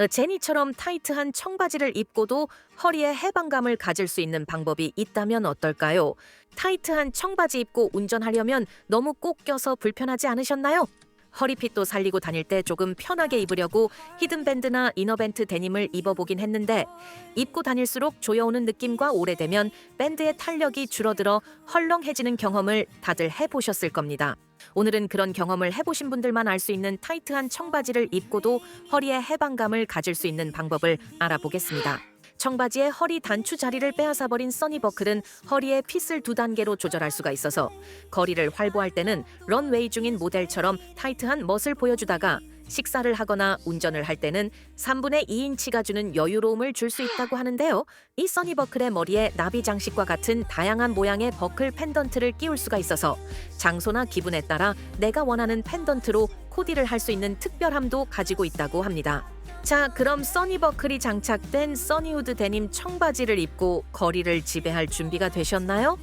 어, 제니처럼 타이트한 청바지를 입고도 허리에 해방감을 가질 수 있는 방법이 있다면 어떨까요? 타이트한 청바지 입고 운전하려면 너무 꼭 껴서 불편하지 않으셨나요? 허리핏도 살리고 다닐 때 조금 편하게 입으려고 히든밴드나 이너밴트 데님을 입어보긴 했는데 입고 다닐수록 조여오는 느낌과 오래되면 밴드의 탄력이 줄어들어 헐렁해지는 경험을 다들 해보셨을 겁니다. 오늘은 그런 경험을 해보신 분들만 알 수 있는 타이트한 청바지를 입고도 허리에 해방감을 가질 수 있는 방법을 알아보겠습니다. 청바지의 허리 단추 자리를 빼앗아버린 써니버클은 허리에 핏을 두 단계로 조절할 수가 있어서 거리를 활보할 때는 런웨이 중인 모델처럼 타이트한 멋을 보여주다가 식사를 하거나 운전을 할 때는 3분의 2인치가 주는 여유로움을 줄 수 있다고 하는데요. 이 써니버클의 머리에 나비 장식과 같은 다양한 모양의 버클 펜던트를 끼울 수가 있어서 장소나 기분에 따라 내가 원하는 펜던트로 코디를 할 수 있는 특별함도 가지고 있다고 합니다. 자, 그럼 써니버클이 장착된 써니우드 데님 청바지를 입고 거리를 지배할 준비가 되셨나요?